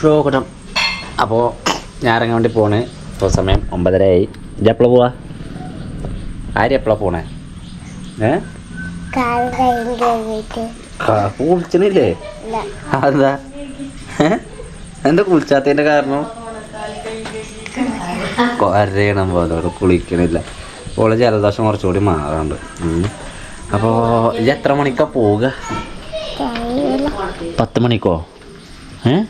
ഷോക്കട്ടം അപ്പോൾ ഞാൻ ഇറങ്ങാൻ വേണ്ടി പോണ് ഇപ്പോൾ സമയം ഒമ്പതരയായി ഇജെപ്പോഴാ പോവാ ആര് എപ്പോഴാണ് പോണേ ഏ കുളിച്ചണില്ലേ അതെന്താ? എന്താ കുളിച്ചാത്തതിന്റെ കാരണം കൊരയണം പോലെ കുളിക്കണില്ല ഓളെ ജലദോഷം കുറച്ചുകൂടി മാറാണ്ട്. അപ്പോ ഇത് എത്ര മണിക്കാ പോവുക പത്ത് മണിക്കോ ഏ?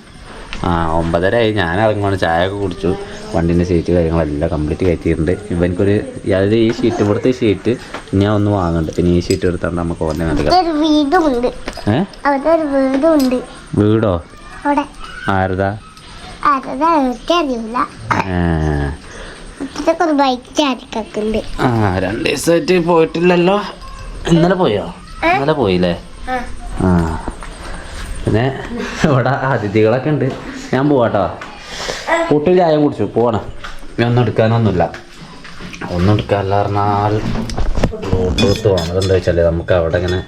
ആ ഒമ്പതര ആയി ഞാൻ ഇറങ്ങുവാണ്. ചായ ഒക്കെ കുടിച്ചു. വണ്ടീന്റെ സീറ്റ് കാര്യങ്ങളെല്ലാം കംപ്ലീറ്റ് കയറ്റിയിട്ടുണ്ട്. ഇവനക്കൊരു അതായത് ഈ ഷീറ്റ് ഇവിടുത്തെ ഷീറ്റ് ഞാൻ ഒന്ന് വാങ്ങുന്നുണ്ട്. പിന്നെ ഈ ഷീറ്റ് എടുത്തോണ്ട് നമുക്ക് ഓർമ്മ വീടുമുണ്ട്. വീടോ? ആരതാ? ആ. രണ്ട് ദിവസമായിട്ട് പോയിട്ടില്ലല്ലോ. ഇന്നലെ പോയോ? ഇന്നലെ പോയില്ലേ? ആ. പിന്നെ ഇവിടെ അതിഥികളൊക്കെ ഉണ്ട്. ഞാൻ പോവാട്ടോ കൂട്ടിൽ ചായ കുടിച്ചു. പോവാണ്. ഇനി ഒന്നും എടുക്കാനൊന്നുമില്ല. ഒന്നും എടുക്കാനല്ല പറഞ്ഞാൽ ബ്ലൂടൂത്ത് വേണം അതെന്താ വെച്ചാൽ നമുക്ക് അവിടെ ഇങ്ങനെ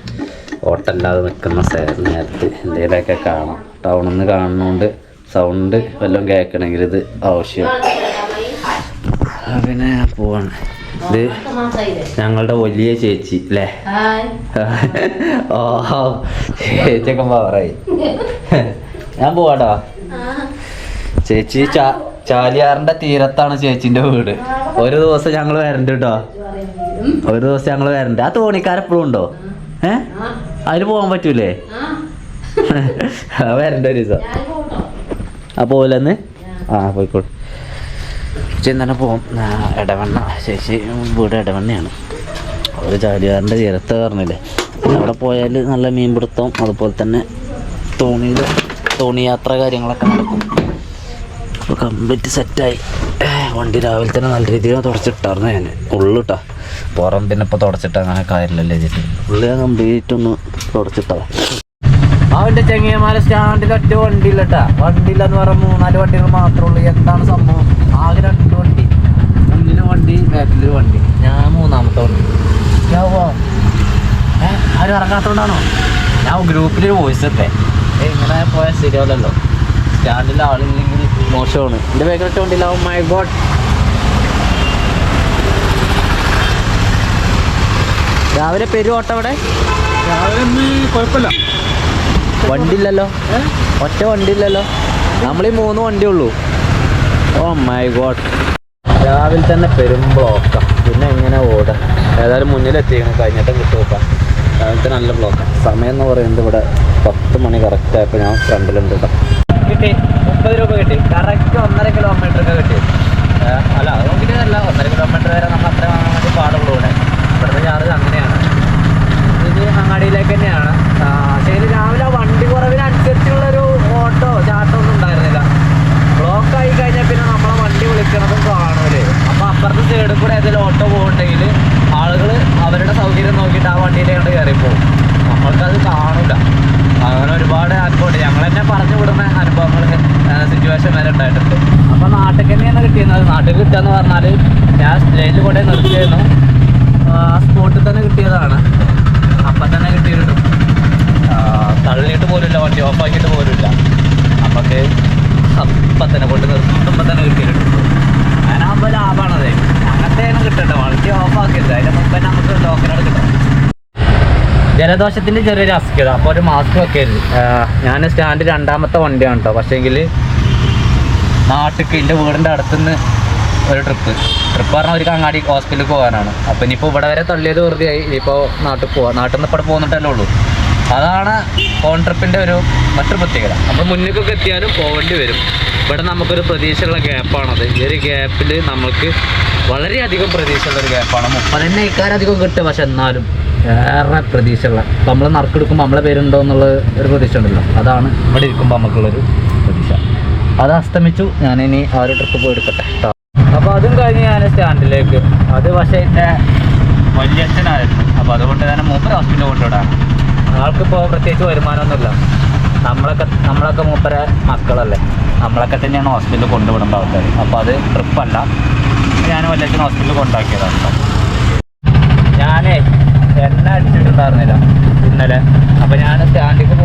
ഓട്ടല്ലാതെ നിൽക്കുന്ന നേരത്ത് എന്തെങ്കിലുമൊക്കെ കാണാം. ടൗണിൽ നിന്ന് കാണുന്നതുകൊണ്ട് സൗണ്ട് വല്ലതും കേൾക്കണമെങ്കിൽ ഇത് ആവശ്യമാണ്. പിന്നെ പോവാണ്. ഇത് ഞങ്ങളുടെ വലിയ ചേച്ചി അല്ലേ ഓ ചേച്ചിയൊക്കെ പവറായി. ഞാൻ പോവാട്ടോ ചേച്ചി ചാലിയാറിന്റെ തീരത്താണ് ചേച്ചിന്റെ വീട്. ഒരു ദിവസം ഞങ്ങൾ വരണ്ട കേട്ടോ ഒരു ദിവസം ഞങ്ങൾ വരണ്ട്. ആ തോണിക്കാരെപ്പോഴും ഉണ്ടോ? ഏ? അതിന് പോകാൻ പറ്റൂലേ? ആ. വരണ്ട ഒരു ദിവസം. ആ പോലെന്ന് ആ പോയിക്കോട്ടെ ചേച്ചി തന്നെ പോകും ഇടവണ്ണ ചേച്ചി വീട് ഇടവണ്ണയാണ് ഒരു ചാലിയാറിന്റെ തീരത്ത് പറഞ്ഞില്ലേ? അവിടെ പോയാൽ നല്ല മീൻ പിടുത്തം അതുപോലെ തന്നെ തോണിയിൽ തോണി യാത്ര കാര്യങ്ങളൊക്കെ നടക്കും. അപ്പോൾ കംപ്ലീറ്റ് സെറ്റായി വണ്ടി രാവിലെ തന്നെ നല്ല രീതിയിൽ തുടച്ചിട്ടായിരുന്നു ഞാൻ ഉള്ളിട്ടാ പുറം പിന്നെ ഇപ്പോൾ തുടച്ചിട്ട് അങ്ങനെ കാര്യമില്ലല്ലേ ചേച്ചി ഉള്ളി ഞാൻ കംപ്ലീറ്റ് ഒന്ന് തുടച്ചിട്ടാ അവന്റെ ചെങ്ങിയമാല സ്റ്റാൻഡിൽ ഒറ്റ വണ്ടി ഇല്ലന്ന് പറഞ്ഞ മൂന്നാൽ വണ്ടികൾ മാത്രമേ ഉള്ളൂ എന്താണ് സംഭവം? ആകെ രണ്ട് വണ്ടി. മുന്നിൽ വണ്ടി ബാക്കിൽ വണ്ടി. ഞാൻ മൂന്നാമത്തെ വണ്ടി. ആരും ഇറങ്ങാത്തോണ്ടാണോ ഞാൻ ഗ്രൂപ്പിൽ വോയിസ് ഏ, ഇങ്ങനെ പോയാൽ ശരിയാവില്ലല്ലോ. സ്റ്റാൻഡിൽ ആളില്ലെങ്കിൽ മോശമാണ്. എന്റെ വണ്ടി വണ്ടിയിലാവും മൈ ഗോഡ് രാവിലെ ഓട്ടവിടെ അവിടെ? കുഴപ്പമില്ല. വണ്ടിയില്ലല്ലോ. ഒറ്റ വണ്ടിയില്ലല്ലോ. നമ്മൾ ഈ മൂന്ന് വണ്ടി ഉള്ളൂ. ഓ മൈ ഗോഡ് രാവിലെ തന്നെ പെരും പിന്നെ എങ്ങനെ ഓടാം? ഏതായാലും മുന്നിലെത്തിക്കണം കഴിഞ്ഞിട്ടും കിട്ടും രാവിലത്തെ നല്ല ബ്ലോക്കാണ് സമയം എന്ന് പറയുന്നത് ഇവിടെ പത്ത് മണി കറക്റ്റ് ആയപ്പോൾ ഞാൻ ഫ്രണ്ടിലുണ്ട് കേട്ടോ കിട്ടി. മുപ്പത് രൂപ കിട്ടി. കറക്റ്റ് ഒന്നര കിലോമീറ്റർ ഒക്കെ കിട്ടി. അല്ല അത് നോക്കിയിട്ടല്ല ഒന്നര കിലോമീറ്റർ വരെ നമ്മൾ അത്ര വാങ്ങാൻ വേണ്ടി പാടുള്ളൂ ഇവിടെ ഇവിടുത്തെ ചാർജ് അങ്ങനെയാണ് ഇത് അങ്ങാടിയിലേക്ക് തന്നെയാണ് ആ, പക്ഷേ ഇത് രാവിലെ വണ്ടി കുറവിനനുസരിച്ചുള്ളൊരു ഓട്ടോ ചാട്ടോ ഒന്നും ഉണ്ടായിരുന്നില്ല ബ്ലോക്ക് ആയി കഴിഞ്ഞാൽ പിന്നെ നമ്മളെ വണ്ടി വിളിക്കണതും കാണൂലേ അപ്പൊ അപ്പുറത്തെ സൈഡിൽ കൂടെ ഏതെങ്കിലും ഓട്ടോ പോകുന്നുണ്ടെങ്കിൽ ആളുകൾ അവരുടെ സൗകര്യം നോക്കിയിട്ട് ആ വണ്ടിയിലേക്ക് കണ്ട് കയറി പോകും നമ്മൾക്കത് കാണൂല അങ്ങനെ ഒരുപാട് അനുഭവമുണ്ട് ഞങ്ങൾ തന്നെ പറഞ്ഞു വിടുന്ന അനുഭവങ്ങൾ സിറ്റുവേഷൻ വരെ ഉണ്ടായിട്ടുണ്ട് അപ്പൊ നാട്ടിൽ തന്നെയാണ് കിട്ടിയത് നാട്ടിൽ കിട്ടുക പറഞ്ഞാൽ ഞാൻ സ്റ്റേജിൽ കൊണ്ടേ നിർത്തിയായിരുന്നു ആ സ്പോട്ടിൽ തന്നെ കിട്ടിയതാണ് അപ്പം തന്നെ കിട്ടിയിട്ടുണ്ട് ആ, തള്ളിയിട്ട് പോലുമില്ല വണ്ടി ഓഫാക്കിയിട്ട് പോലുമില്ല നമുക്ക് അപ്പം തന്നെ കൊണ്ട് നിർത്തുമ്പോൾ തന്നെ കിട്ടിയിട്ടുണ്ട് അതിനാകുമ്പോൾ ലാഭമാണത് അങ്ങനത്തെയാണ് കിട്ടട്ടെ വണ്ടി ഓഫാക്കിയത് അതിന് മുമ്പ് തന്നെ നമുക്ക് ടോക്കനോട് കിട്ടും ജലദോഷത്തിന്റെ ചെറിയൊരു അസുഖത അപ്പോൾ ഒരു മാസ്ക് വെക്കരുത്. ഞാൻ സ്റ്റാൻഡ് രണ്ടാമത്തെ വണ്ടിയാണ് കേട്ടോ പക്ഷേങ്കിൽ നാട്ടിക്ക് എന്റെ വീടിന്റെ അടുത്തുനിന്ന് ഒരു ട്രിപ്പ് ട്രിപ്പ് പറഞ്ഞാൽ ഒരു കങ്ങാടി ഹോസ്പിറ്റലിൽ പോകാനാണ്. അപ്പോൾ ഇനിയിപ്പോൾ ഇവിടെ വരെ തള്ളിയത് വെറുതെ ആയി ഇനിയിപ്പോൾ നാട്ടിൽ പോവാം. നാട്ടിൽ നിന്ന് ഇപ്പോൾ പോന്നിട്ടല്ലേ ഉള്ളൂ. അതാണ് ഫോൺ ട്രിപ്പിന്റെ ഒരു മറ്റൊരു പ്രത്യേകത. നമ്മൾ മുന്നിലേക്കൊക്കെ എത്തിയാലും പോകേണ്ടി വരും. ഇവിടെ നമുക്കൊരു പ്രതീക്ഷയുള്ള ഗ്യാപ്പാണത് ഈ ഒരു ഗ്യാപ്പിൽ നമുക്ക് വളരെയധികം പ്രതീക്ഷയുള്ള ഒരു ഗ്യാപ്പാണ് മുപ്പതന്നെ ഇക്കാരധികം കിട്ടും. പക്ഷെ എന്നാലും ഏറെ പ്രതീക്ഷയുള്ള. നമ്മൾ നറുക്കെടുക്കുമ്പോൾ നമ്മളെ പേരുണ്ടോ എന്നുള്ള ഒരു പ്രതീക്ഷ ഉണ്ടല്ലോ. അതാണ് ഇവിടെ ഇരിക്കുമ്പോൾ നമുക്കുള്ളൊരു പ്രതീക്ഷ. അത് അസ്തമിച്ചു. ഞാനിനി ആ ഒരു ട്രിപ്പ് പോയി എടുക്കട്ടെ ട്ടോ. അപ്പോൾ അതും കഴിഞ്ഞ് ഞാൻ സ്റ്റാൻഡിലേക്ക് അത് പക്ഷേ എന്റെ വലിയച്ഛനായിരുന്നു. അപ്പോൾ അതുകൊണ്ട് തന്നെ മൂപ്പര ഹോസ്പിറ്റലിൽ കൊണ്ടുവിടാണ്. ആൾക്കിപ്പോൾ പ്രത്യേകിച്ച് വരുമാനമൊന്നുമില്ല. നമ്മളൊക്കെ നമ്മളൊക്കെ മൂപ്പര മക്കളല്ലേ. നമ്മളൊക്കെ തന്നെയാണ് ഹോസ്പിറ്റലിൽ കൊണ്ടുവിടേണ്ട ആൾക്കാർ അപ്പോൾ അത് ട്രിപ്പല്ല ഞാൻ വലിയച്ഛൻ ഹോസ്പിറ്റലിൽ കൊണ്ടാക്കിയതാണ് ഞാനേ എണ്ണ അടിച്ചിട്ടുണ്ടായിരുന്നില്ല ഇന്നലെ. അപ്പോൾ ഞാൻ സ്റ്റാൻഡിലേക്ക്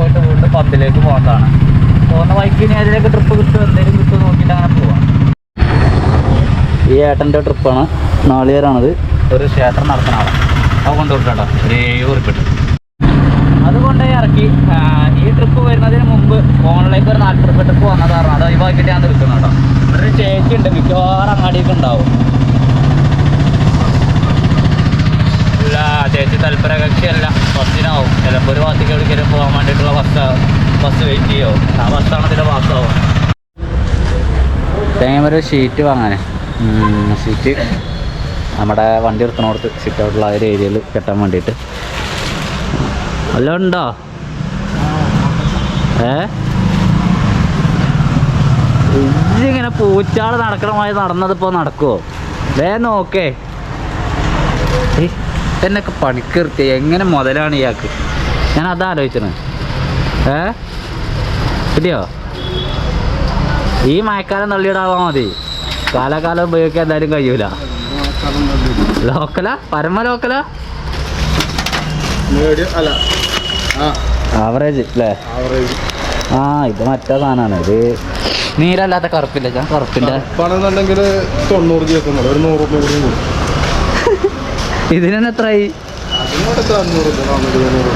ഇനി അതിലേക്ക് ട്രിപ്പ് കിട്ടും? എന്തെങ്കിലും കിട്ടും നോക്കിയിട്ട് അങ്ങനെ പോവാം. ഈ ഏട്ടന്റെ ട്രിപ്പാണ് നാളികേരാണത് ഒരു ക്ഷേത്രം നടത്തണ ആളാണ് അത് കൊണ്ടുവിട്ടോ ഒരു ഏഴ് ഉറുപ്പിട്ട് അതുകൊണ്ട് ഇറക്കി. ഈ ട്രിപ്പ് വരുന്നതിന് മുമ്പ് ഫോണിലേക്ക് ഒരു നാല് ട്രിപ്പ് ട്രിപ്പ് വന്നതാണ് അത് ഒഴിവാക്കിയിട്ട് ഞാൻ നിൽക്കുന്നു കേട്ടോ. ഒരു ചേച്ചി ഉണ്ട്. മിക്കവാറും അങ്ങാടിയൊക്കെ ഉണ്ടാവും. ഇല്ല ചേച്ചി തൽപര കക്ഷിയല്ല. ബസ്സിനാവും. ചിലപ്പോൾ ഒരു ഭാഗത്തേക്ക് എവിടേക്കെങ്കിലും പോകാൻ വേണ്ടിയിട്ടുള്ള ബസ് ബസ് വെയിറ്റ് ചെയ്യോ? ആ ബസ്സാണ് ഇതിന്റെ വാസ്തവം തേങ്ങമൊരു ഷീറ്റ് വാങ്ങാനേ. ഷീറ്റ് നമ്മുടെ വണ്ടി നിർത്തണോടത്ത് സിറ്റ് ഔട്ടുള്ള ഒരു ഏരിയയിൽ കെട്ടാൻ വേണ്ടിയിട്ട്. വല്ലതും ഉണ്ടോ? ഏ? ഇങ്ങനെ പൂച്ചാൾ നടക്കണമായി നടന്നതിപ്പോ നടക്കുമോ വേ നോക്കേ. ഏയ്, ഇതെന്നൊക്കെ പണിക്കിർത്തി എങ്ങനെ മുതലാണ് ഇയാൾക്ക്? ഞാൻ അതാ ആലോചിച്ചത്. ഏ? ഇല്ലയോ? ഈ മഴക്കാലം തള്ളിയിടാവാ മതി. കാലാകാലം ഉപയോഗിക്കാൻ എന്തായാലും കഴിയൂല. ലോക്കലാ? പരമ ലോക്കലാ? ആവറേജ് അല്ലേ. ആ. ഇത് മറ്റേ സാധനമാണ് ഇത് നീരല്ലാത്ത കറുപ്പില്ല? ഞാൻ പണമെന്നുണ്ടെങ്കിൽ തൊണ്ണൂറ് ഒരു നൂറ് രൂപ കൂടും എത്രയായി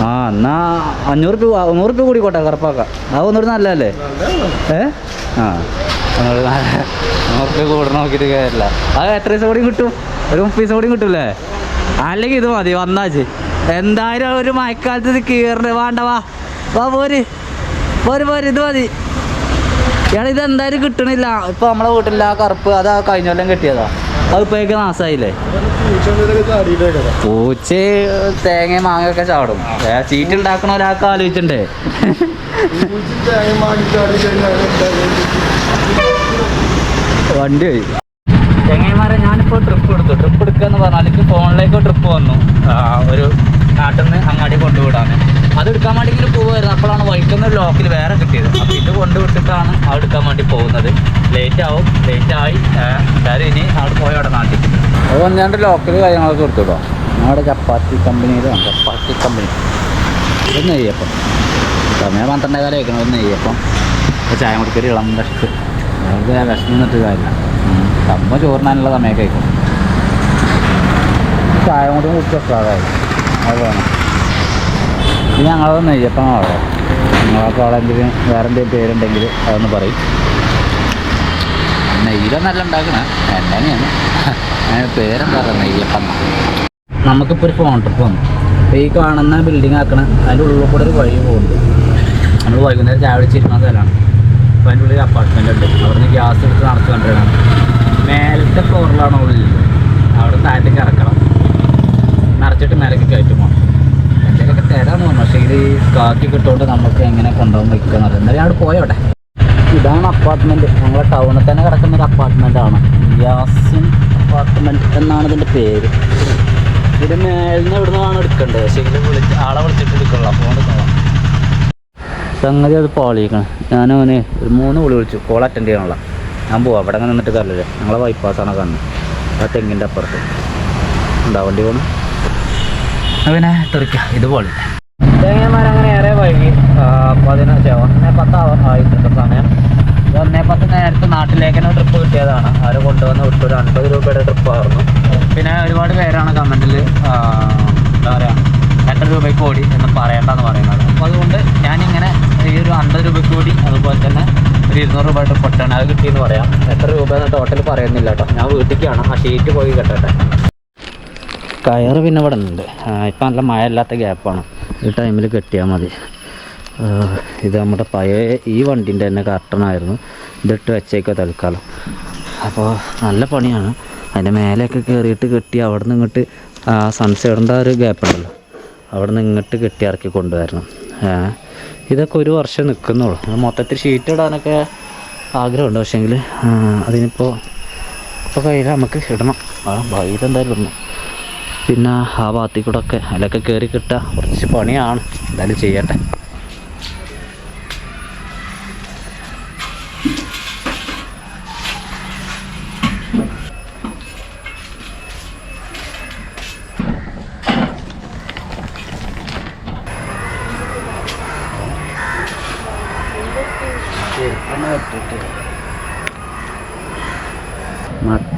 ആ എന്നാ അഞ്ഞൂറ് രൂപ നൂറ് രൂപ കൂടി കോട്ടെ കറുപ്പാക്ക. അത് ഒന്നുകൂടി നല്ലല്ലേ ഏ? ആ ഒന്നുകൂടി നല്ല നൂറ് രൂപ കൂടെ നോക്കിയിട്ട് കാര്യമില്ല അത് എത്ര ദിവസം കൂടി കിട്ടും? ഒരു മുപ്പത് ദിവസം കൂടി കിട്ടൂലേ അല്ലെങ്കിൽ ഇത് മതി വന്നാച്ച് എന്തായാലും ഒരു മഴക്കാലത്ത് ഇത് വേണ്ട വാ. വാ പോര്. പോര് പോര് ഇത് മതി. ഇയാൾ ഇത് എന്തായാലും കിട്ടണില്ല. ഇപ്പൊ നമ്മളെ വീട്ടിലെ ആ കറുപ്പ് അത് ആ കഴിഞ്ഞ കൊല്ലം കിട്ടിയതാ. അത് ഇപ്പോഴേക്ക് നാസായില്ലേ? പൂച്ച തേങ്ങ മാങ്ങൊക്കെ ചാടും. ഏ, ചീറ്റ് ഉണ്ടാക്കണ ഒരാൾക്ക് ആലോചിച്ചിണ്ടേ ചാടി വണ്ടി പോയി ചെങ്ങന്മാരെ ഞാനിപ്പോൾ ട്രിപ്പ് എടുത്തു. ട്രിപ്പ് എടുക്കുക എന്ന് പറഞ്ഞാൽ എനിക്ക് ഫോണിലേക്ക് ട്രിപ്പ് വന്നു. ഒരു നാട്ടിൽ നിന്ന് അങ്ങാടി കൊണ്ടുവിടാൻ അത് എടുക്കാൻ വേണ്ടി ഇങ്ങനെ പോകുമായിരുന്നു അപ്പോഴാണ് വൈക്കുന്ന ഒരു ലോക്കിൽ വേറെ കിട്ടിയത്. അപ്പോൾ ഇത് കൊണ്ടുവിട്ടിട്ടാണ് അത് എടുക്കാൻ വേണ്ടി പോകുന്നത്. ലേറ്റ് ആവും. ലേറ്റ് ആയി. എന്തായാലും ഇനി അവിടെ പോയി അവിടെ നാട്ടിൽ അത് വന്നാണ്ട് ലോക്കൽ കാര്യങ്ങളൊക്കെ എടുത്തുട്ടോ നമ്മുടെ ചപ്പാത്തി കമ്പനിയിലാണ് ചപ്പാത്തി കമ്പനി ഒരു നെയ്യപ്പം. സമയം പന്ത്രണ്ടേ കാലം കഴിക്കണം ഒരു നെയ്യപ്പം. ചായ കുടിക്കൊരു ഇളം വിഷത്ത് ഞങ്ങൾക്ക് ഞാൻ വിശന്ന് നിന്നിട്ട് കാര്യമില്ല. അമ്മ ചോറിനാനുള്ള സമയം കഴിക്കും ചായ കൊണ്ടും കുടിച്ച് അതാണ് അത് വേണം. ഇത് ഞങ്ങളത് നെയ്യപ്പം അവിടെ. നിങ്ങളൊക്കെ അവിടെ എന്തെങ്കിലും വേറെ എന്തെങ്കിലും പേരുണ്ടെങ്കിൽ അതൊന്ന് പറയും. നെയ്യിലൊന്നല്ല നല്ല ഉണ്ടാക്കണേ. എണ്ണയാണ് അതിന് പേരെന്താ പറയുക നെയ്യപ്പം. നമുക്കിപ്പോൾ ഒരു ഫോൺ ട്രിപ്പ് വന്നു. ഈ കാണുന്ന ബിൽഡിംഗ് ആക്കണ അതിന്റെ ഉള്ളിൽ കൂടെ ഒരു വഴി പോകുന്നുണ്ട്. നമ്മൾ വൈകുന്നേരം ചായ വിളിച്ചിരുന്ന സ്ഥലമാണ്. അപ്പോൾ അതിന്റെ ഉള്ളിൽ അപ്പാർട്ട്മെന്റ് ഉണ്ട്. അവിടുന്ന് ഗ്യാസ് എടുത്ത് നടത്തി മേലത്തെ ഫ്ലോറിലാണ് ഉള്ളിൽ അവിടെ താഴത്തേക്ക് ഇറക്കണം. നിറച്ചിട്ട് മേലേക്ക് കയറ്റി പോകണം എന്തെങ്കിലുമൊക്കെ തരാന്ന് പറഞ്ഞു പക്ഷേ ഇത് കാക്കി കിട്ടുകൊണ്ട് നമുക്ക് എങ്ങനെ കൊണ്ടുപോകാൻ വയ്ക്കുന്നത് എന്നാലും അവിടെ പോയോട്ടെ ഇതാണ് അപ്പാർട്ട്മെന്റ് ഞങ്ങളെ ടൗണിൽ തന്നെ കിടക്കുന്ന ഒരു അപ്പാർട്ട്മെന്റ് ആണ്. യാസിൻ അപ്പാർട്ട്മെന്റ് എന്നാണ് ഇതിന്റെ പേര്. ഇത് മേലിന് ഇവിടുന്ന് നിന്നാണ് എടുക്കേണ്ടത്. പക്ഷേ ഇതിൽ വിളിച്ച് ആളെ വിളിച്ചിട്ട് എടുക്കുള്ളൂ. അപ്പോൾ സംഗതി അത് പാളിയിക്കണം. ഞാനവന് ഒരു മൂന്ന് വിളി വിളിച്ചു. കോൾ അറ്റൻഡ് ചെയ്യാനുള്ള. ഞാൻ പോവാം. അവിടെ അങ്ങനെ നിന്നിട്ട് കാര്യമില്ല. ഞങ്ങളെ ബൈപ്പാസാണ് കാണുന്നത് ആ തെങ്ങിന്റെ അപ്പുറത്ത്. ഉണ്ടാവേണ്ടി പോണു? പോകണം പിന്നെ തെറിക്കാം. ഇതുപോലെ പൊളി അങ്ങനെ ഏറെ വൈകി. പതിനഞ്ച് ഒന്നേ പത്ത് ആയിട്ടുണ്ട് സമയം. ഇത് ഒന്നേ പത്ത് നേരത്തെ നാട്ടിലേക്ക് ട്രിപ്പ് കിട്ടിയതാണ്. അവർ കൊണ്ടുവന്ന് വിട്ടു. ഒരു അൻപത് രൂപയുടെ ട്രിപ്പായിരുന്നു പിന്നെ ഒരുപാട് പേരാണ് കമന്റിൽ എന്താ പറയുക എത്ര രൂപയ്ക്ക് ഓടി എന്ന് പറയണ്ടെന്ന് പറയുന്നത്. അപ്പോൾ അതുകൊണ്ട് ഞാനിങ്ങനെ ഈ ഒരു അൻപത് രൂപയ്ക്ക് കൂടി അതുപോലെ തന്നെ ഒരു ഇരുന്നൂറ് രൂപയുടെ പൊട്ടാണ്. അത് കിട്ടിയെന്ന് പറയാം. എത്ര രൂപ എന്ന് ടോട്ടൽ പറയുന്നില്ല കേട്ടോ. ഞാൻ വീട്ടിലേക്കാണ് ആ ഷീറ്റ് പോയി കെട്ടട്ടെ. കയറ് പിന്നെ ഇവിടെ ഉണ്ട്. ഇപ്പം നല്ല മഴ ഇല്ലാത്ത ഗ്യാപ്പാണ് ഈ ടൈമിൽ കെട്ടിയാൽ മതി. ഇത് നമ്മുടെ പഴയ ഈ വണ്ടീന്റെ തന്നെ കർട്ടണായിരുന്നു ഇതിട്ട് വെച്ചേക്കോ തൽക്കാലം. അപ്പോൾ നല്ല പണിയാണ്. അതിന്റെ മേലെയൊക്കെ കയറിയിട്ട് കെട്ടി അവിടെ നിന്ന് ഇങ്ങോട്ട് ആ ഒരു ഗ്യാപ്പ് ഉണ്ടല്ലോ. അവിടെ നിന്ന് ഇങ്ങോട്ട് കെട്ടി ഇറക്കി കൊണ്ടുവരണം. ഇതൊക്കെ ഒരു വർഷം നിൽക്കുന്നുള്ളൂ മൊത്തത്തിൽ ഷീറ്റ് ഇടാനൊക്കെ ആഗ്രഹമുണ്ട്. പക്ഷേങ്കിൽ അതിനിപ്പോൾ ഇപ്പോൾ കയ്യിൽ നമുക്ക് ഇടണം. ആ ഭാവിയിൽ എന്തായാലും ഇടണം. പിന്നെ ആ ഭാഗത്തിൽ കൂടെ ഒക്കെ അതിലൊക്കെ കയറി കിട്ടുക കുറച്ച് പണിയാണ്. എന്തായാലും ചെയ്യട്ടെ.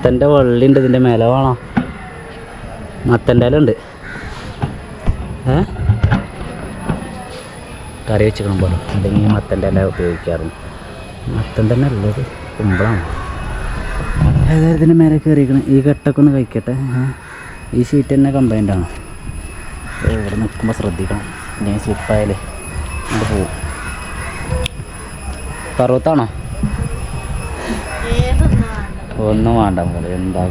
മത്തന്റെ വള്ളി ഉണ്ട് ഇതിന്റെ മേലെ വേണോ. മത്തന്റെ ഇലുണ്ട് ഏ? കറി വെച്ചിക്കണം പോലെ. അല്ലെങ്കിൽ മത്തന്റെ ഇല ഉപയോഗിക്കാറുണ്ട് മത്തൻ തന്നെ ഉള്ളത് കുമ്പളാണ്. ഏതായാലും ഇതിന്റെ മേലെ കയറിയിരിക്കണം? ഈ കെട്ടൊക്കെ ഒന്ന് കഴിക്കട്ടെ. ഈ ഷീറ്റ് തന്നെ കംപ്ലൈന്റ് ആണ്. ഇവിടെ നിൽക്കുമ്പോൾ ശ്രദ്ധിക്കണം. ഇല്ലെങ്കിൽ സ്ലിപ്പായാലേ അങ്ങോട്ട് പോവും. പർവത്താണോ? ഒന്നും വേണ്ട പോലെ എന്താ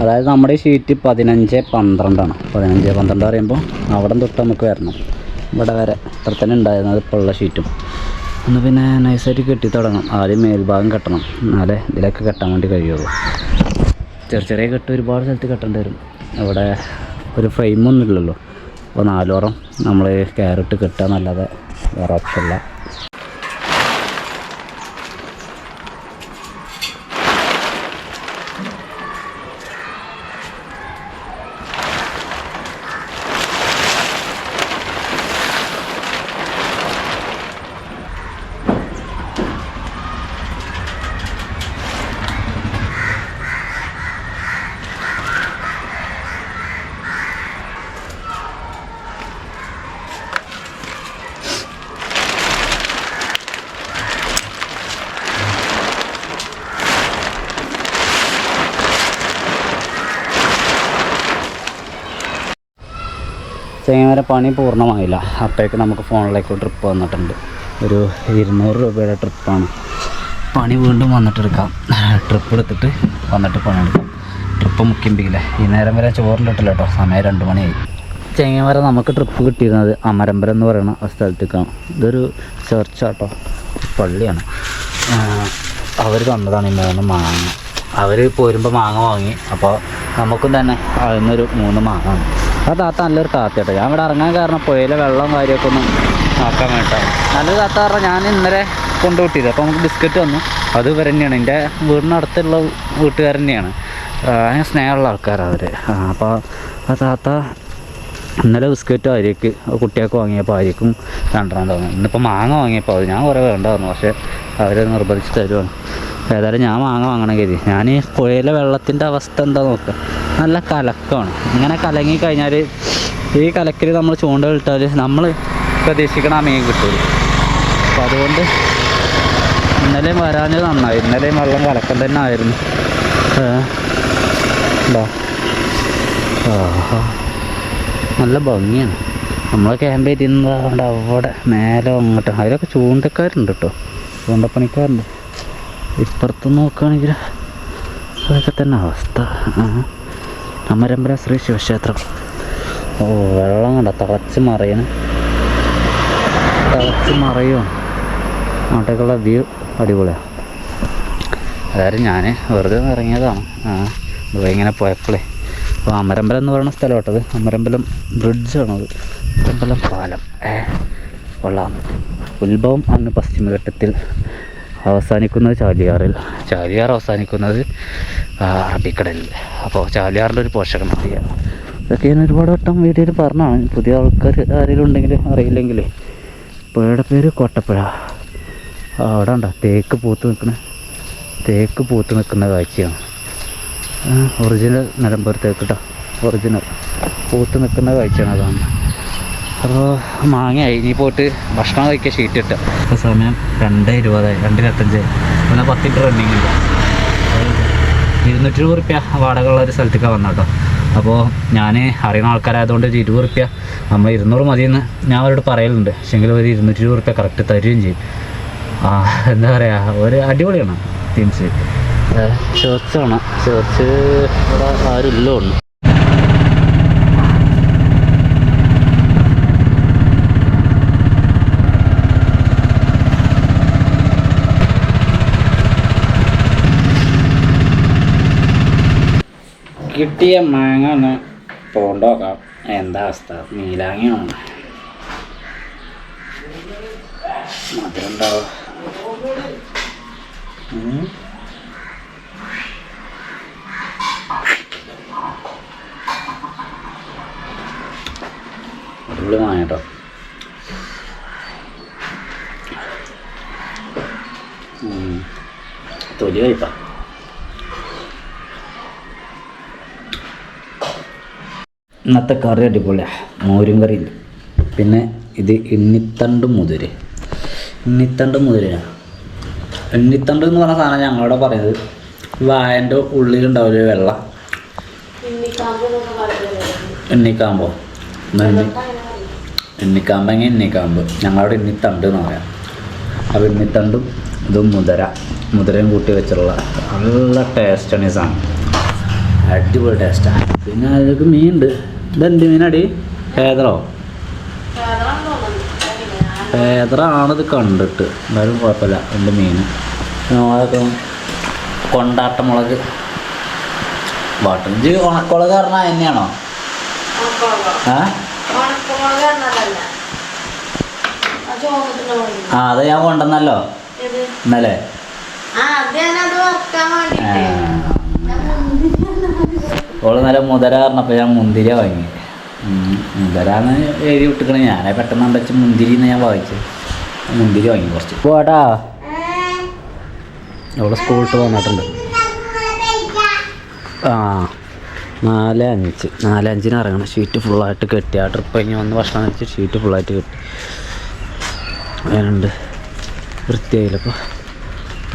അതായത് നമ്മുടെ ഷീറ്റ് പതിനഞ്ച് പന്ത്രണ്ടാണ്. പതിനഞ്ച് പന്ത്രണ്ട് പറയുമ്പോൾ അവിടെ തൊട്ട് നമുക്ക് വരണം. ഇവിടെ വരെ ഇത്ര തന്നെ ഉണ്ടായിരുന്നത് ഇപ്പോൾ ഉള്ള ഷീറ്റും ഒന്ന് പിന്നെ നൈസായിട്ട് കെട്ടി തുടങ്ങും ആദ്യം മേൽഭാഗം കെട്ടണം. എന്നാലേ ഇതിലൊക്കെ കെട്ടാൻ വേണ്ടി കഴിയുള്ളൂ. ചെറിയ ചെറിയ കെട്ട് ഒരുപാട് സ്ഥലത്ത് കെട്ടേണ്ടി വരും. ഇവിടെ ഒരു ഫ്രെയിമൊന്നും ഇല്ലല്ലോ. അപ്പോൾ നാലോറം നമ്മൾ കയറിട്ട് കെട്ടുക എന്നല്ലാതെ വേറെ ഓപ്ഷനില്ല ചെങ്ങമര പണി പൂർണമായില്ല. അപ്പോഴേക്ക് നമുക്ക് ഫോണിലേക്ക് ട്രിപ്പ് വന്നിട്ടുണ്ട്. ഒരു ഇരുന്നൂറ് രൂപയുടെ ട്രിപ്പാണ് പണി വീണ്ടും വന്നിട്ടെടുക്കാം. ട്രിപ്പ് എടുത്തിട്ട് വന്നിട്ട് പണിയെടുക്കാം. ട്രിപ്പ് മുക്കിമ്പിക്കില്ലേ ഈ നേരം വരെ ചോറിന്റെ ഇട്ടില്ല കേട്ടോ സമയം രണ്ട് മണിയായി. ചെങ്ങമര നമുക്ക് ട്രിപ്പ് കിട്ടിയിരുന്നത്. അമരമ്പരം എന്ന് പറയുന്ന സ്ഥലത്തേക്കാണ്. ഇതൊരു ചർച്ചാട്ടോ പള്ളിയാണ്. അവർ തന്നതാണ് ഈ മൂന്ന് മാങ്ങ. അവർ പോരുമ്പോൾ മാങ്ങ വാങ്ങി. അപ്പോൾ നമുക്കും തന്നെ അതിനൊരു മൂന്ന് മാങ്ങ ആ താത്ത നല്ലൊരു താത്ത കേട്ടോ ഞാൻ ഇവിടെ ഇറങ്ങാൻ കാരണം പുഴയിലെ വെള്ളം കാര്യമൊക്കെ ഒന്ന് നോക്കാൻ വേണ്ടിയിട്ടാണ് നല്ലൊരു താത്ത പറഞ്ഞാൽ ഞാൻ ഇന്നലെ കൊണ്ടുവിട്ടിയത് അപ്പോൾ നമുക്ക് ബിസ്ക്കറ്റ് വന്നു അത് ഇവർ തന്നെയാണ്. എന്റെ വീടിനടുത്തുള്ള വീട്ടുകാർ തന്നെയാണ്. ഞാൻ സ്നേഹമുള്ള ആൾക്കാരാണ് അവർ അപ്പോൾ ആ താത്ത ഇന്നലെ ബിസ്ക്കറ്റ് ആര്യക്ക് കുട്ടിയൊക്കെ വാങ്ങിയപ്പോൾ ആര്യക്കും രണ്ടെണ്ണം തോന്നി ഇന്നിപ്പോൾ മാങ്ങ വാങ്ങിയപ്പോൾ അത് ഞാൻ കുറേ വേണ്ട പറഞ്ഞു. പക്ഷേ അവർ നിർബന്ധിച്ച് തരുവാണ്. ഏതായാലും ഞാൻ മാങ്ങ വാങ്ങണം ഞാൻ ഈ പുഴയിലെ വെള്ളത്തിന്റെ അവസ്ഥ എന്താ നോക്കുക നല്ല കലക്കമാണ് ഇങ്ങനെ കലങ്ങി കഴിഞ്ഞാൽ ഈ കലക്കിൽ നമ്മൾ ചൂണ്ട ഇട്ടാൽ നമ്മൾ പ്രതീക്ഷിക്കണ ആ മീൻ കിട്ടും അപ്പോൾ അതുകൊണ്ട് ഇന്നലെയും വരാഞ്ഞത് നന്നായി ഇന്നലെയും വെള്ളം കലക്കം തന്നെ ആയിരുന്നു. നല്ല ഭംഗിയാണ്. നമ്മൾ ക്യാമ്പ് ചെയ്തിരുന്നത് അവിടെ മേലെ അങ്ങോട്ട് അതിലൊക്കെ ചൂണ്ടക്കാരുണ്ട് കേട്ടോ ചൂണ്ടപ്പണിക്കാരുണ്ട്. ഇപ്പുറത്ത് നോക്കുകയാണെങ്കിൽ അതൊക്കെ തന്നെ അവസ്ഥ. അമരമ്പര ശ്രീ ശിവക്ഷേത്രം. ഓ വെള്ളം കണ്ട? തിളച്ച് മറിയണം. തിളച്ച് മറിയോ. അങ്ങോട്ടേക്കുള്ള വ്യൂ അടിപൊളിയാണ് അതായത് ഞാൻ വെറുതെ ഒന്ന് ഇറങ്ങിയതാണ്. ആ ഇങ്ങനെ പോയപ്പോഴേ അപ്പോൾ അമരമ്പലം എന്ന് പറയുന്ന സ്ഥലം കേട്ടത് അമരമ്പലം ബ്രിഡ്ജാണത് അമരമ്പലം പാലം. കൊള്ളാം. ഉത്ഭവം അന്ന് പശ്ചിമഘട്ടത്തിൽ അവസാനിക്കുന്നത് ചാലിയാറിൽ. ചാലിയാർ അവസാനിക്കുന്നത് അറബിക്കടലിൽ. അപ്പോൾ ചാലിയാറിന്റെ ഒരു പോഷകം അറിയാം. ഇതൊക്കെ ഞാൻ ഒരുപാട് വട്ടം വീഡിയോയിൽ പറഞ്ഞാണ് പുതിയ ആൾക്കാർ ആരെങ്കിലും ഉണ്ടെങ്കിൽ അറിയില്ലെങ്കിൽ പുഴയുടെ പേര് കോട്ടപ്പുഴ. അവിടെ ഉണ്ടോ തേക്ക് പൂത്ത് നിൽക്കുന്ന തേക്ക് പൂത്ത് നിൽക്കുന്ന കാഴ്ചയാണ്. ഒറിജിനൽ നിലമ്പൂർ തേക്ക് കേട്ടോ ഒറിജിനൽ പൂത്ത് നിൽക്കുന്ന കാഴ്ചയാണ് അതാണ്. അപ്പോൾ മാങ്ങയായി. ഇനി പോയിട്ട് ഭക്ഷണം കഴിക്കാൻ ഷീറ്റ് ഇട്ട. ഇപ്പോൾ സമയം രണ്ട് ഇരുപതായി. രണ്ട് ഇരുപത്തഞ്ച്. പിന്നെ പത്തിന്റെ റണ്ണിങ് ഇല്ല ഇരുന്നൂറ്റി ഇരുപത് റുപ്യ വാടകയുള്ള ഒരു സ്ഥലത്തേക്കാണ് വന്നത് കേട്ടോ. അപ്പോൾ ഞാൻ അറിയുന്ന ആൾക്കാരായതുകൊണ്ട് ഒരു ഇരുപത് റുപ്യ. നമ്മൾ ഇരുന്നൂറ് മതിയെന്ന് ഞാൻ അവരോട് പറയലുണ്ട്. പക്ഷെങ്കിൽ ഒരു ഇരുന്നൂറ്റി ഇരുപത് റുപ്യ കറക്റ്റ് തരുകയും ചെയ്യും. ആ എന്താ പറയുക ഒരു അടിപൊളിയാണ്. തീംസ് ചേർച്ചാണ് ചേർച്ച് ഇവിടെ ആരും കിട്ടിയ മാങ്ങ ഒന്ന് പോണ്ടോക്കാം. എന്താ അവസ്ഥ? നീലാങ്ങയാണ് മധുരം ഉണ്ടാവും അടിപൊളി മാങ്ങ കേട്ടോ. തൊലി കഴിപ്പാ. ഇന്നത്തെ കറി അടിപൊളിയാണ് മോരും കറി ഉണ്ട് പിന്നെ ഇത് എണ്ണിത്തണ്ട് മുതിര്. എണ്ണിത്തണ്ട് മുതിരയാണ് എണ്ണിത്തണ്ട് എന്ന് പറഞ്ഞ സാധനം ഞങ്ങളവിടെ പറയുന്നത് വായന്റെ ഉള്ളിലുണ്ടാവില്ല വെള്ളം. എണ്ണിക്കാമ്പോ എണ്ണി എണ്ണിക്കാമ്പെങ്കിൽ എണ്ണിക്കാമ്പ് ഞങ്ങളവിടെ എണ്ണിത്തണ്ട് എന്ന് പറയാം. അപ്പോൾ എണ്ണിത്തണ്ടും ഇതും മുതിര. മുതിരയും കൂട്ടി വെച്ചിട്ടുള്ള നല്ല ടേസ്റ്റാണ് ഈ സാധനം. അടിപൊളി ടേസ്റ്റാണ് പിന്നെ അതിലേക്ക് മീനുണ്ട്. ഇതെന്ത് മീനടി? പേതറോ? പേതറാണിത് കണ്ടിട്ട്. എന്തായാലും കുഴപ്പമില്ല. എന്റെ മീൻ നമ്മളൊക്കെ കൊണ്ടാട്ടമുളക്. വാട്ടർ ഇത് ഉണക്കുളക് പറഞ്ഞാൽ തന്നെയാണോ? ആ ആ അത് ഞാൻ കൊണ്ടുവന്നല്ലോ. ഇന്നലെ. ആ ഓൾ നല്ല മുതല പറഞ്ഞപ്പോൾ ഞാൻ മുന്തിരിയ വാങ്ങി മുതലാന്ന് എഴുതി വിട്ടിക്കണേ. ഞാനേ പെട്ടെന്ന് കണ്ടച്ച് മുന്തിരി എന്ന് ഞാൻ വായിച്ചു മുന്തിരി വാങ്ങി കുറച്ച്. പോട്ടാ അവൾ സ്കൂളിട്ട് വന്നിട്ടുണ്ട്. ആ നാല് അഞ്ച്. നാല് അഞ്ചിന് ഇറങ്ങണം. ഷീറ്റ് ഫുള്ളായിട്ട് കെട്ടി. ആ ട്രിപ്പ് കഴിഞ്ഞ് വന്ന് ഭക്ഷണം കഴിച്ച് ഷീറ്റ് ഫുള്ളായിട്ട് കെട്ടി. അങ്ങനെയുണ്ട് വൃത്തിയായില്ല അപ്പോൾ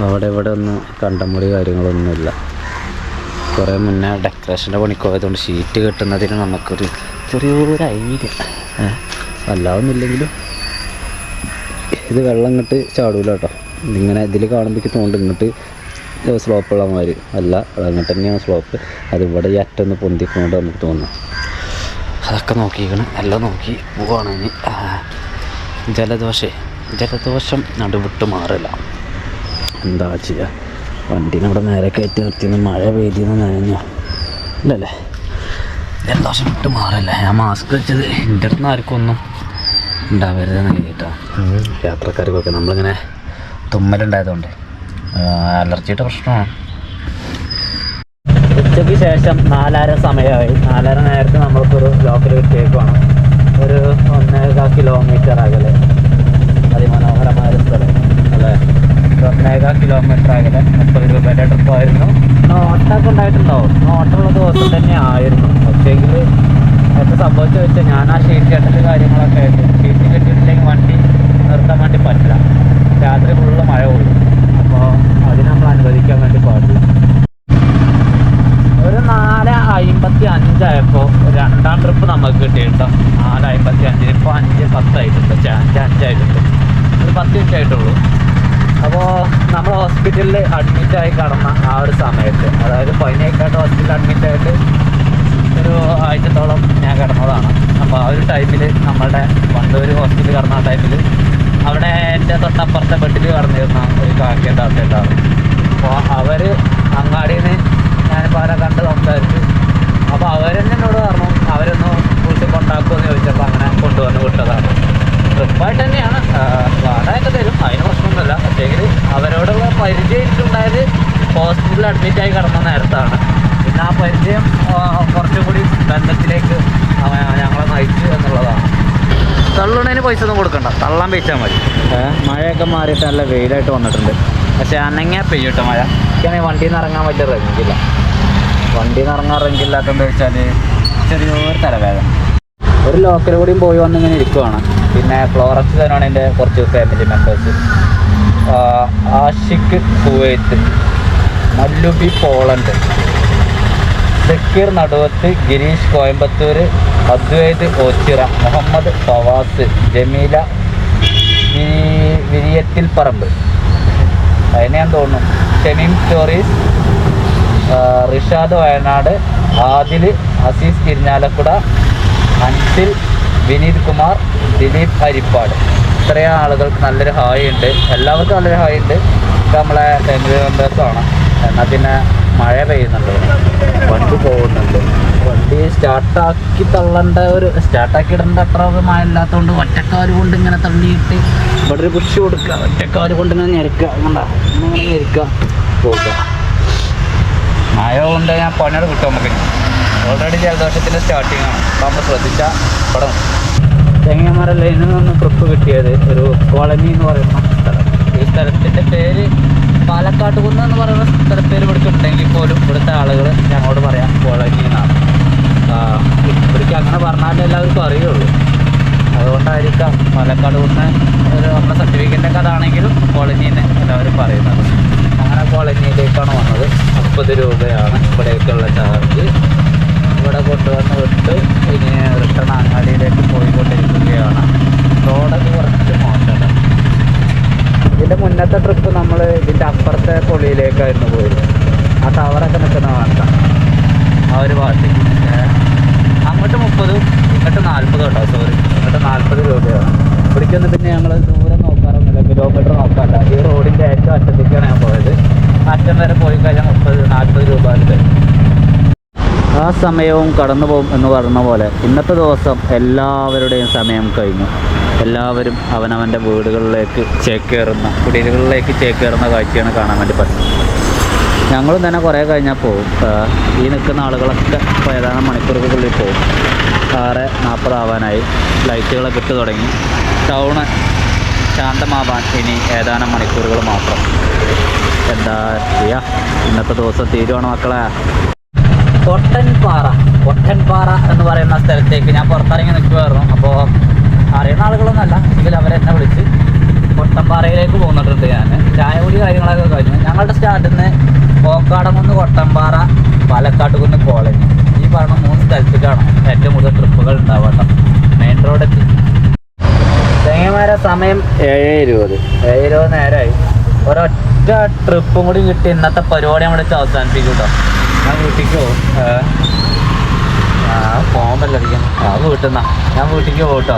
അവിടെ ഇവിടെ ഒന്നും കണ്ടമുടി കാര്യങ്ങളൊന്നുമില്ല. കുറേ മുന്നേ ഡെക്കറേഷന്റെ പണിക്ക് പോയതുകൊണ്ട് ഷീറ്റ് കെട്ടുന്നതിന് നമുക്കൊരു ചെറിയൊരു ഐഡിയ വല്ലാതൊന്നുമില്ലെങ്കിലും ഇത് വെള്ളം ഇങ്ങോട്ട് ചാടൂല കേട്ടോ. ഇതിങ്ങനെ ഇതിൽ കാണുമ്പോഴേക്ക് തോണ്ട് ഇങ്ങോട്ട് സ്ലോപ്പുള്ള മാതിരി. അല്ല അങ്ങോട്ട് തന്നെയാണ് സ്ലോപ്പ് അത് ഇവിടെ ഈ അറ്റൊന്ന് പൊന്തിക്കൊണ്ട് നമുക്ക് തോന്നുന്നു. അതൊക്കെ നോക്കിയിരിക്കണം എല്ലാം നോക്കി പോവുകയാണെങ്കിൽ ജലദോഷേ. ജലദോഷം നടുവിട്ട് മാറില്ല. എന്താ ചെയ്യുക വണ്ടീനെ നമ്മുടെ നേരെ കയറ്റി നിർത്തിയെന്ന് മഴ പെയ്തിന്ന് നനഞ്ഞോ. ഇല്ലല്ലേ? ജലദോഷം വിട്ട് മാറില്ല? ഞാൻ മാസ്ക് വെച്ചത് എന്റെ അടുത്ത് ആർക്കൊന്നും ഉണ്ടാവരുതെന്ന് കരുതിയിട്ടാണ് യാത്രക്കാർക്കൊക്കെ നമ്മളിങ്ങനെ തുമ്മലുണ്ടായതുകൊണ്ട് അലർജിയുടെ പ്രശ്നമാണ്. ഉച്ചയ്ക്ക് ശേഷം നാലര സമയമായി. നാലര നേരത്തെ നമ്മൾക്കൊരു ലോക്കൽ കിട്ടിയേക്കുവാണ് ഒരു ഒന്നേകാ കിലോമീറ്റർ അകലെ. അതിമനോഹരമായ സ്ഥലം. അല്ലേ? ഒന്നേകാ കിലോമീറ്റർ അകലെ. ട്രിപ്പായിരുന്നു. നോട്ടൊക്കെ ഉണ്ടായിട്ടുണ്ടാവും. നോട്ടുള്ള ദിവസം തന്നെ ആയിരുന്നു പക്ഷേങ്കിൽ എന്താ സംഭവിച്ചു വെച്ചാൽ ഞാൻ ആ ഷീറ്റ് കെട്ടിട്ട് കാര്യങ്ങളൊക്കെ ആയിട്ട് ഷീറ്റ് കെട്ടിയിട്ടില്ലെങ്കിൽ വണ്ടി നിർത്താൻ വേണ്ടി പറ്റില്ല. രാത്രി ഫുള്ള് മഴ പോയി അപ്പോൾ അതിന് നമ്മൾ അനുവദിക്കാൻ വേണ്ടി പാടില്ല. ഒരു നാല് അമ്പത്തി അഞ്ചായപ്പോൾ രണ്ടാം ട്രിപ്പ് നമുക്ക് കിട്ടിയിട്ടോ. നാല് അമ്പത്തി അഞ്ചിന് ഇപ്പോൾ അഞ്ച് പത്തായിട്ടുണ്ട്. അഞ്ച് അഞ്ചായിട്ടുണ്ട്. ഒരു പത്ത് മിനിറ്റ് ആയിട്ടുള്ളൂ അപ്പോൾ നമ്മൾ ഹോസ്പിറ്റലിൽ അഡ്മിറ്റ് ആയി കടന്ന ആ ഒരു സമയത്ത്. അതായത് പനിയൊക്കെയായിട്ട് ഹോസ്പിറ്റലിൽ അഡ്മിറ്റായിട്ട് ഒരു ആഴ്ചത്തോളം ഞാൻ കിടന്നതാണ്. അപ്പോൾ ആ ഒരു ടൈമിൽ നമ്മളുടെ വണ്ടൂർ ഹോസ്പിറ്റലിൽ കിടന്ന ആ ടൈമിൽ അവിടെ എന്റെ തൊട്ടപ്പുറത്തെ ബെഡിൽ കിടന്നിരുന്ന ഒരു കാക്കേന്റെ അവസ്ഥയുണ്ടാവും അപ്പോൾ അവർ അങ്ങാടിയിൽ നിന്ന് ഞാനിപ്പോൾ അവരെ കണ്ട് സംസാരിച്ചു. അപ്പോൾ അവരെന്നെ എന്നോട് പറഞ്ഞു അവരൊന്ന് കൂട്ടി കൊണ്ടാക്കുമെന്ന് ചോദിച്ചപ്പോൾ അങ്ങനെ കൊണ്ടുവന്ന് വിട്ടതാണ്. ട്രിപ്പായിട്ട് തന്നെയാണ്. വാടകയൊക്കെ തരും. അതിന് പക്ഷേങ്കിൽ അവരോടുള്ള പരിചയം എനിക്കുണ്ടായത് ഹോസ്പിറ്റലിൽ അഡ്മിറ്റായി കിടന്ന നേരത്താണ്. പിന്നെ ആ പരിചയം കുറച്ചും കൂടി ബന്ധത്തിലേക്ക് ഞങ്ങളെ നയിച്ചു എന്നുള്ളതാണ്. തള്ളുന്നതിന് പൈസ ഒന്നും കൊടുക്കണ്ട. തള്ളാൻ വെച്ചാൽ മതി. മഴയൊക്കെ മാറിയിട്ട് നല്ല വെയിലായിട്ട് വന്നിട്ടുണ്ട്. പക്ഷെ അനങ്ങിയാ പെയ്യട്ടോ മഴ? എനിക്കാണെങ്കിൽ വണ്ടിയിൽ നിന്ന് ഇറങ്ങാൻ വലിയ റെങ്കില്ല വണ്ടിയിൽ നിന്ന് ഇറങ്ങാൻ റെങ്കില്ലാത്തതെന്ന് വെച്ചാൽ ചെറിയൊരു തലവേദന. ഒരു ലോക്കൽ കൂടിയും പോയി വന്നിങ്ങനെ ഇരിക്കുവാണ്. പിന്നെ ഫ്ലോറസ് തന്നെയാണ് എന്റെ കുറച്ച് ഫാമിലി മെമ്പേഴ്സ് ആഷിഖ് കുവൈത്ത് മല്ലുബി പോളണ്ട് സക്കീർ നടുവത്ത് ഗിരീഷ് കോയമ്പത്തൂർ അദ്വൈത് ഓച്ചിറ മുഹമ്മദ് ഫവാസ് ജമീല വിരിയത്തിൽ പറമ്പ്. അതിനെ ഞാൻ തോന്നുന്നു. ഷെമീം സ്റ്റോറീസ് റിഷാദ് വയനാട് ആദിൽ അസീസ് ഇരിഞ്ഞാലക്കുട അൻസിൽ വിനീത് കുമാർ ദിലീപ് ഹരിപ്പാട് ഇത്രയും ആളുകൾക്ക് നല്ലൊരു ഹായ് ഉണ്ട്. എല്ലാവർക്കും നല്ലൊരു ഹായ് ഉണ്ട്. നമ്മളെ ഫാമിലി മെമ്പേഴ്സാണ് എന്നാൽ പിന്നെ മഴ പെയ്യുന്നുണ്ട്. വണ്ടി പോകുന്നുണ്ട്. വണ്ടി സ്റ്റാർട്ടാക്കി തള്ളേണ്ട ഒരു സ്റ്റാർട്ടാക്കി ഇടേണ്ട അത്ര മഴ ഇല്ലാത്തതുകൊണ്ട് ഒറ്റക്കാർ കൊണ്ട് ഇങ്ങനെ തള്ളിയിട്ട് ഇവിടെ ഒരു പുഷ് കൊടുക്കുക. ഒറ്റക്കാർ കൊണ്ട് ഇങ്ങനെ ഞെരുക്കുക. കൊണ്ടാ? ഇങ്ങനെ ഞെരുക്കുക. പോകുക. മഴ കൊണ്ട് ഞാൻ പണിയോട് കിട്ടും നമുക്ക് ഓൾറെഡി ജലദോഷത്തിന്റെ സ്റ്റാർട്ടിംഗ് ആണ്. അപ്പോൾ നമ്മൾ ശ്രദ്ധിച്ചാൽ ഇവിടെ തെങ്ങന്മാരല്ല ഇതിൽ നിന്ന് ട്രിപ്പ് കിട്ടിയത്. ഒരു കോളനി എന്ന് പറയുന്ന സ്ഥലം. ഈ സ്ഥലത്തിന്റെ പേര് പാലക്കാട്ട് കുന്ന് എന്ന് പറയുന്ന സ്ഥലപ്പേര് ഇവിടേക്ക് ഉണ്ടെങ്കിൽ പോലും ഇവിടുത്തെ ആളുകൾ ഞങ്ങളോട് പറയാം കോളനി എന്നാണ്. ഇവിടേക്ക് അങ്ങനെ പറഞ്ഞാലേ എല്ലാവർക്കും അറിയുള്ളൂ. അതുകൊണ്ടായിരിക്കാം പാലക്കാട് കുന്ന് ഒരു നമ്മുടെ സർട്ടിഫിക്കറ്റിന്റെ കഥ ആണെങ്കിലും കോളനി തന്നെ എല്ലാവരും പറയുന്നത്. അങ്ങനെ കോളനിയിലേക്കാണ് വന്നത്. മുപ്പത് രൂപയാണ് ഇവിടേക്കുള്ള ചാർജ് ഇവിടെ കൊണ്ടുവന്ന് വിട്ട് ഇനി റിട്ടേൺ അങ്ങാടിയിലേക്ക് പോയിക്കൊണ്ടിരിക്കുകയാണ്. റോഡൊക്കെ കുറച്ച് മോശമാണ്. ഇതിന്റെ മുന്നത്തെ ട്രിപ്പ് നമ്മൾ ഇതിന്റെ അപ്പുറത്തെ പൊളിയിലേക്കായിരുന്നു പോയത്. ആ ടവറൊക്കെ നിൽക്കുന്ന വേണ്ട ആ ഒരു ഭാഗത്ത് അങ്ങോട്ട് മുപ്പതും ഇങ്ങോട്ട് നാൽപ്പതും കേട്ടോ സോറി ഇങ്ങോട്ട് നാൽപ്പത് രൂപയാണ്. ഇവിടേക്കൊന്നും പിന്നെ ഞങ്ങൾ ദൂരം നോക്കാറൊന്നുമില്ല കിലോമീറ്റർ നോക്കാറില്ല. ഈ റോഡിന്റെ ഏറ്റവും അറ്റത്തേക്കാണ് ഞാൻ പോയത്. അറ്റം വരെ പോയി കഴിഞ്ഞാൽ മുപ്പത് നാൽപ്പത് രൂപ തരും ആ സമയവും കടന്നു പോകും എന്ന് പറഞ്ഞ പോലെ ഇന്നത്തെ ദിവസം എല്ലാവരുടെയും സമയം കഴിഞ്ഞു. എല്ലാവരും അവനവന്റെ വീടുകളിലേക്ക് ചേക്കേറുന്ന കുടിലുകളിലേക്ക് ചേക്കേറുന്ന കാഴ്ചയാണ് കാണാൻ വേണ്ടി പറ്റുന്നത്. ഞങ്ങളും തന്നെ കുറേ കഴിഞ്ഞാൽ പോകും. ഈ നിൽക്കുന്ന ആളുകളൊക്കെ ഇപ്പോൾ ഏതാനും മണിക്കൂറുകളിൽ പോകും. ആറ് നാൽപ്പതാവാനായി ലൈറ്റുകളൊക്കെ ഇട്ട് തുടങ്ങി. ടൗണ് ശാന്തമാവാൻ ഇനി ഏതാനും മണിക്കൂറുകൾ മാത്രം. എന്താ ചെയ്യുക ഇന്നത്തെ ദിവസം തീരുവാണ് മക്കളെ. കൊട്ടൻപാറ. കൊട്ടൻപാറ എന്ന് പറയുന്ന സ്ഥലത്തേക്ക് ഞാൻ പുറത്തിറങ്ങി നിൽക്കുമായിരുന്നു അപ്പോൾ അറിയുന്ന ആളുകളൊന്നുമല്ല. എങ്കിൽ അവരെന്നെ വിളിച്ച് കൊട്ടൻപാറയിലേക്ക് പോകുന്നിട്ടുണ്ട് ഞാൻ. ചായ കുടി കാര്യങ്ങളൊക്കെ കഴിഞ്ഞു. ഞങ്ങളുടെ സ്റ്റാർട്ടിൽ നിന്ന് കോക്കാടംകുന്ന് കൊട്ടൻപാറ പാലക്കാട്ട് കുന്ന് കോളേജ് ഈ പറഞ്ഞ മൂന്ന് സ്ഥലത്തേക്കാണ് ഏറ്റവും കൂടുതൽ ട്രിപ്പുകൾ ഉണ്ടാവേണ്ട മെയിൻ റോഡെത്തി. തേങ്ങമാര സമയം ഏഴ് ഇരുപത്. ഏഴ് ഇരുപത് നേരമായി. ഒരൊറ്റ ട്രിപ്പും കൂടി കിട്ടി ഇന്നത്തെ പരിപാടി നമ്മൾ വെച്ച് അവസാനിപ്പിക്കും കേട്ടോ. ഞാൻ വീട്ടിലേക്ക് പോകും. ആ പോകുമ്പല്ലോ അടിക്കാൻ. ആ വീട്ടിൽ നിന്നാ ഞാൻ വീട്ടിലേക്ക് പോകട്ടോ. കേട്ടോ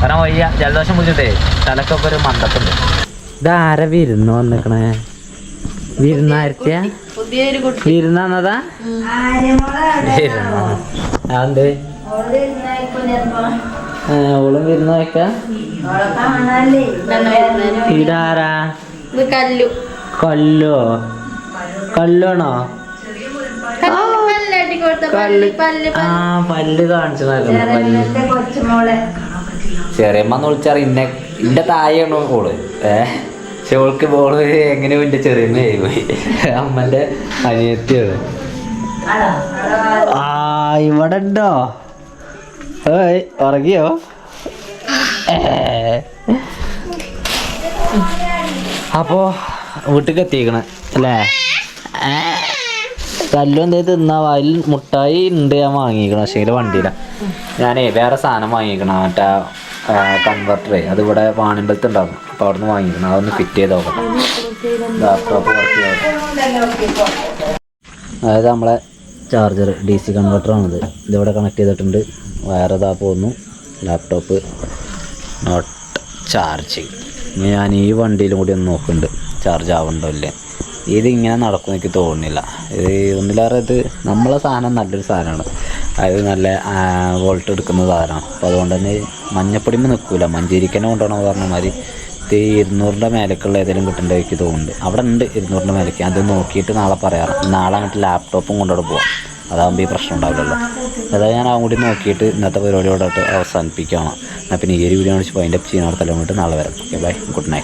കാരണം വയ്യ ജലദോഷം പിടിച്ചിട്ടേ തലക്കൊക്കെ ഒരു മണ്ടത്തുണ്ട് ഇതാര വിരുന്ന് വന്നിക്കണേ? വിരുന്നായിരുത്തിയ പുതിയൊരു കുട്ടി വിരുന്നതാ വിരുന്ന. അതെന്ത്? ഓളും വിരുന്ന് വയ്ക്കാ കല്ലു. കല്ലു. കല്ലോ കല്ലാണോ ആ പല്ല് കാണിച്ചു പല്ല്. കൊച്ചുമോളെ. ചെറിയമ്മ എന്ന് വിളിച്ചാൽ ഇന്നെ ഇന്റെ തായാണ് ഓൾ. ഏഹ് പക്ഷെ ഓൾക്ക് ഓൾ എങ്ങനെയോ എന്റെ ചെറിയമ്മയായി പോയി. അമ്മന്റെ അനിയത്തിയാണ്. ആ ഇവിടെ ഉണ്ടോ? ഏയ് ഉറങ്ങിയോ? അപ്പോ വീട്ടിൽ എത്തിക്കണ അല്ലേ? ഏ. കല്ലും എന്തേ തിന്നാ അതിൽ മുട്ടായി ഉണ്ട് ഞാൻ വാങ്ങിക്കണം പക്ഷേ വണ്ടിയില ഞാനേ വേറെ സാധനം വാങ്ങിക്കണം മറ്റേ കൺവെർട്ടറേ അത് ഇവിടെ വാണിമ്പലത്ത് ഉണ്ടാവും അപ്പോൾ അവിടെ നിന്ന് വാങ്ങിക്കണം. അതൊന്ന് ഫിറ്റ് ചെയ്ത് നോക്കണം. ലാപ്ടോപ്പ് വർക്ക് ചെയ്യാം അതായത് നമ്മളെ ചാർജർ ഡി സി കൺവെർട്ടറാണിത് ഇതിവിടെ കണക്ട് ചെയ്തിട്ടുണ്ട്. വയർ ഇതാ പോകുന്നു ലാപ്ടോപ്പ് നോട്ട് ചാർജിങ് ഞാൻ ഈ വണ്ടിയിലും കൂടി ഒന്ന് നോക്കുന്നുണ്ട് ചാർജ് ആവണ്ടോ ഇല്ലേ? ഇത് ഇങ്ങനെ നടക്കും എനിക്ക് തോന്നുന്നില്ല. ഇത് ഒന്നിലേറെ ഇത് നമ്മളെ സാധനം നല്ലൊരു സാധനമാണ്. അത് നല്ല വോൾട്ട് എടുക്കുന്ന സാധനമാണ്. അപ്പോൾ അതുകൊണ്ട് തന്നെ മഞ്ഞപ്പൊടിമ നിൽക്കില്ല മഞ്ചേരിക്കന്നെ കൊണ്ടുപോകണം പറഞ്ഞ മാതിരി ഇത് ഇരുന്നൂറിന്റെ മേലേക്കുള്ള ഏതെങ്കിലും കിട്ടേണ്ട എനിക്ക് തോന്നുന്നുണ്ട്. അവിടെ ഉണ്ട് ഇരുന്നൂറിന്റെ മേലേക്ക്. അത് നോക്കിയിട്ട് നാളെ പറയാറ്. നാളെ അങ്ങോട്ട് ലാപ്ടോപ്പും കൊണ്ടുപോയി പോവാം. അതാകുമ്പോൾ ഈ പ്രശ്നം ഉണ്ടാവില്ലല്ലോ. അതായത് ഞാൻ അങ്ങോട്ട് നോക്കിയിട്ട് ഇന്നത്തെ പരിപാടിയോടായിട്ട് അവസാനിപ്പിക്കുകയാണ്. എന്നാൽ പിന്നെ ഈ ഒരു വീഡിയോ കാണിച്ച് വൈൻഡപ്പ് ചെയ്യുന്ന അടുത്തല്ലോ നാളെ വരാം. Okay bye good night